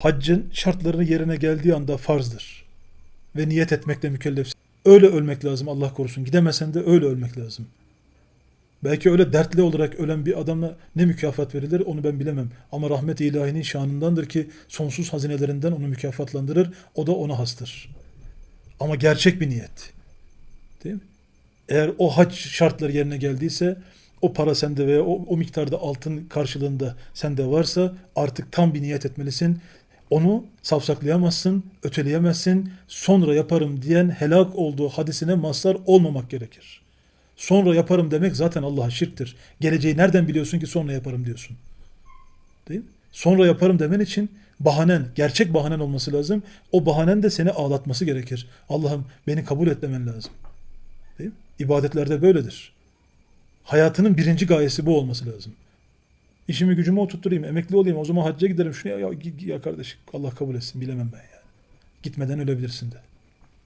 Haccın şartlarını yerine geldiği anda farzdır. Ve niyet etmekle mükellefsin. Öyle ölmek lazım Allah korusun. Gidemesen de öyle ölmek lazım. Belki öyle dertli olarak ölen bir adama ne mükafat verilir onu ben bilemem. Ama rahmet-i ilahinin şanındandır ki sonsuz hazinelerinden onu mükafatlandırır. O da ona hastır. Ama gerçek bir niyet. Değil mi? Eğer o hac şartları yerine geldiyse o para sende veya o, o miktarda altın karşılığında sende varsa artık tam bir niyet etmelisin. Onu safsaklayamazsın, öteleyemezsin. Sonra yaparım diyen helak olduğu hadisine mazhar olmamak gerekir. Sonra yaparım demek zaten Allah'a şirktir. Geleceği nereden biliyorsun ki sonra yaparım diyorsun? Değil mi? Sonra yaparım demen için bahanen, gerçek bahanen olması lazım. O bahanen de seni ağlatması gerekir. Allah'ım beni kabul et demen lazım. Değil mi? İbadetlerde böyledir. Hayatının birinci gayesi bu olması lazım. İşimi gücümü oturtturayım, emekli olayım, o zaman hacca giderim. Şunu ya, ya, ya kardeş Allah kabul etsin bilemem ben yani. Gitmeden ölebilirsin de.